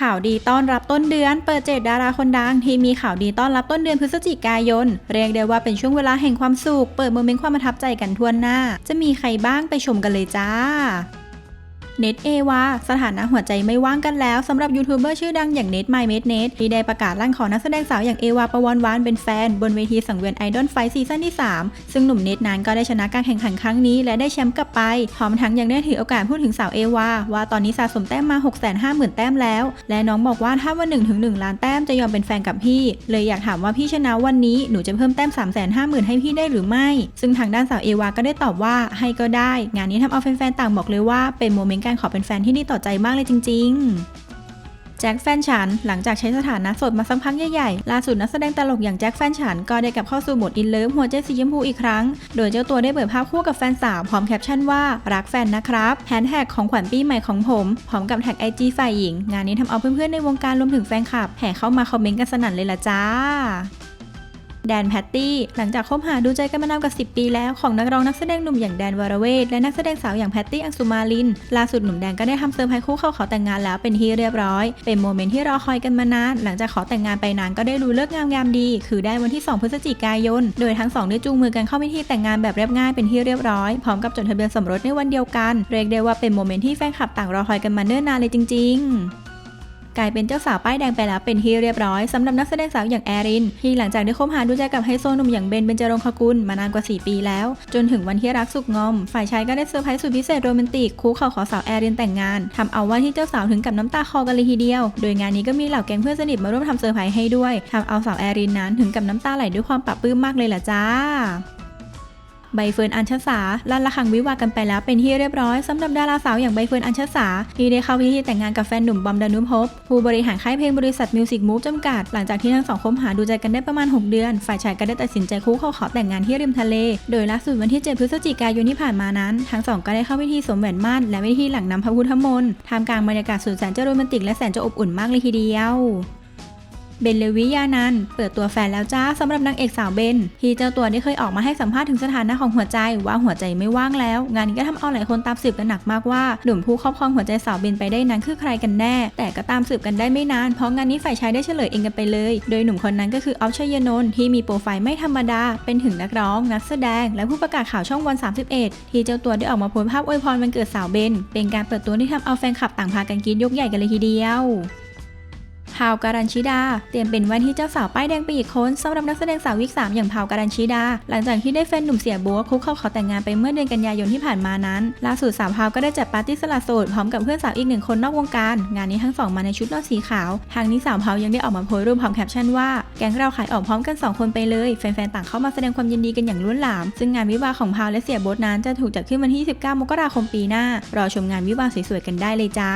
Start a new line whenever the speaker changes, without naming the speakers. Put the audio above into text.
ข่าวดีต้อนรับต้นเดือน เปิดเจดดาราคนดัง ที่มีข่าวดีต้อนรับต้นเดือนพฤศจิกายน เรียกได้ว่าเป็นช่วงเวลาแห่งความสุข เปิดโมเมนต์ความประทับใจกันทั่วหน้า จะมีใครบ้างไปชมกันเลยจ้า เน็ตเอวาสถานะหัวใจไม่ว่างกันแล้วสำหรับยูทูบเบอร์ชื่อดังอย่างเน็ตไมเมดเน็ตที่ได้ประกาศลั่นขอนักแสดงสาวอย่างเอวาประวันวานเป็นแฟน บนเวทีสังเวียนไอดอลไฟซีซั่นที่ 3 ซึ่งหนุ่มเน็ตนั้นก็ได้ชนะการแข่งขันครั้งนี้ และได้แชมป์กลับไปพร้อมทั้งยังได้ถือโอกาสพูดถึงสาวเอวาว่าตอนนี้สะสมแต้มมา 650,000 แต้มแล้ว และน้องบอกว่าถ้าวัน1ถึง1ล้านแต้มจะยอมเป็นแฟนกับพี่ เลยอยากถามว่าพี่ชนะวันนี้หนูจะเพิ่มแต้ม350,000 ให้พี่ได้หรือไม่ ซึ่งทางด้านสาวเอวาก็ได้ตอบว่าให้ก็ได้ งานนี้ทำเอาแฟนๆต่างบอกเลยว่าเป็นโมเมนต์การขอเป็นแฟนที่ดีต่อใจมากเลยจริงๆแจ็คแฟนฉัน หลังจากใช้สถานะสดมาสักพักใหญ่ๆ ล่าสุดนักแสดงตลกอย่างแจ็คแฟนฉัน ก็ได้กลับเข้าสู่โหมดอินเลิฟหัวใจสีชมพูอีกครั้ง โดยเจ้าตัวได้เปิดภาพคู่กับแฟนสาวพร้อมแคปชั่นว่า รักแฟนนะครับแฮชแท็กของขวัญปีใหม่ของผม พร้อมกับแท็กไอจีฝ่ายหญิง งานนี้ทำเอาเพื่อนๆในวงการรวมถึงแฟนคลับแห่เข้ามาคอมเมนต์กันสนั่นเลยล่ะจ้า แดนแพตตี้ หลังจากคบหาดูใจกันมานานกว่า 10 ปีแล้วของนักร้องนักแสดงหนุ่มอย่างแดนวรเวทและนักแสดงสาวอย่างแพตตี้อังสุมาลิน ล่าสุดหนุ่มแดนก็ได้ทำเซอร์ไพรส์คู่เขาขอแต่งงานแล้วเป็นที่เรียบร้อย เป็นโมเมนต์ที่รอคอยกันมานาน หลังจากขอแต่งงานไปนานก็ได้รู้เลิกงามยามดี คือได้วันที่ 2 พฤศจิกายน โดยทั้งสองได้จูงมือกันเข้าพิธีแต่งงานแบบเรียบง่ายเป็นที่เรียบร้อยพร้อมกับจดทะเบียนสมรสในวันเดียวกัน เรียกได้ว่าเป็นโมเมนต์ที่แฟนคลับต่างรอคอยกันมาเนิ่นนานเลยจริง ๆ กลายเป็นเจ้าสาวป้ายแดงไปแล้วเป็นที่เรียบร้อยสำหรับนักแสดงสาวอย่างแอริน ที่หลังจากได้คบหาดูใจกับไฮโซหนุ่มอย่างเบนเบนจรงคกุลมานานกว่า 4 ปีแล้ว จนถึงวันที่รักสุกงอม ฝ่ายชายก็ได้เซอร์ไพรส์สุดพิเศษโรแมนติกคู่เข่าขอสาวแอรินแต่งงานทำเอาว่าที่เจ้าสาวถึงกับน้ำตาคลอกันเลยทีเดียว โดยงานนี้ก็มีเหล่าแก๊งเพื่อนสนิทมาร่วมทำเซอร์ไพรส์ให้ด้วยทำเอาสาวแอรินนั้นถึงกับน้ำตาไหลด้วยความปรับปื้มมากเลยล่ะจ้า ใบเฟิร์นอัญชสาลั่นละคังวิวากันไปแล้วเป็นที่เรียบร้อยสำหรับดาราสาวอย่างใบเฟิร์นอัญชสาที่ได้เข้าพิธีแต่งงานกับแฟนหนุ่มบอมดานุพบผู้บริหารค่ายเพลงบริษัทมิวสิกมูฟจำกัด หลังจากที่ทั้งสองคบหาดูใจกันได้ประมาณ 6 เดือน ฝ่ายชายก็ได้ตัดสินใจคู่เขาขอแต่งงานที่ริมทะเล โดยล่าสุดวันที่ 7 พฤศจิกายนที่ผ่านมานั้น ทั้งสองก็ได้เข้าพิธีสวมแหวนมั่นและพิธีหลังน้ำพระพุทธมนต์ท่ามกลางบรรยากาศสุดแสนจะโรแมนติกและแสนจะอบอุ่นมากเลยทีเดียว เบนเลวิยานันเปิดตัวแฟนแล้วจ้าสำหรับนางเอกสาวเบนที่เจ้าตัวได้เคยออกมาให้สัมภาษณ์ถึงสถานะของหัวใจว่าหัวใจไม่ว่างแล้ว งานนี้ก็ทำเอาหลายคนตามสืบกันหนักมากว่าหนุ่มผู้ครอบครองหัวใจสาวเบนไปได้นั้นคือใครกันแน่ แต่ก็ตามสืบกันได้ไม่นานเพราะงานนี้ฝ่ายชายได้เฉลยเองกันไปเลย โดยหนุ่มคนนั้นก็คือออฟชัยนนท์ที่มีโปรไฟล์ไม่ธรรมดา เป็นถึงนักร้อง นักแสดง และผู้ประกาศข่าวช่องวัน 31 ที่เจ้าตัวได้ออกมาโพสต์ภาพอวยพรวันเกิดสาวเบนเป็นการเปิดตัวที่ทำเอาแฟนคลับต่างพากันกรีดยกใหญ่กันเลยทีเดียว พาวการันชิดา เตรียมเป็นวันที่เจ้าสาวป้ายแดงไปอีกคนสำหรับนักแสดงสาววิกสามอย่างพาวการันชิดา หลังจากที่ได้แฟนหนุ่มเสียบัวคุกเข้าขอแต่งงานไปเมื่อเดือนกันยายนที่ผ่านมานั้นล่าสุดสาวพาวก็ได้จัดปาร์ตี้สละโสดพร้อมกับเพื่อนสาวอีกหนึ่งคนนอกวงการ งานนี้ทั้งสองมาในชุดนอนสีขาว ทางนี้สาวพาวยังได้ออกมาโพสต์รูปพร้อมแคปชั่นว่าแก๊งเราขายออกพร้อมกันสองคนไปเลยแฟนๆต่างเข้ามาแสดงความยินดีกันอย่างล้นหลาม ซึ่งงานวิวาของพาวและเสียบ๊ทนั้นจะถูกจัดขึ้นวันที่ 19 มกราคมปีหน้ารอชมงานวิวาสวยๆกันได้เลยจ้า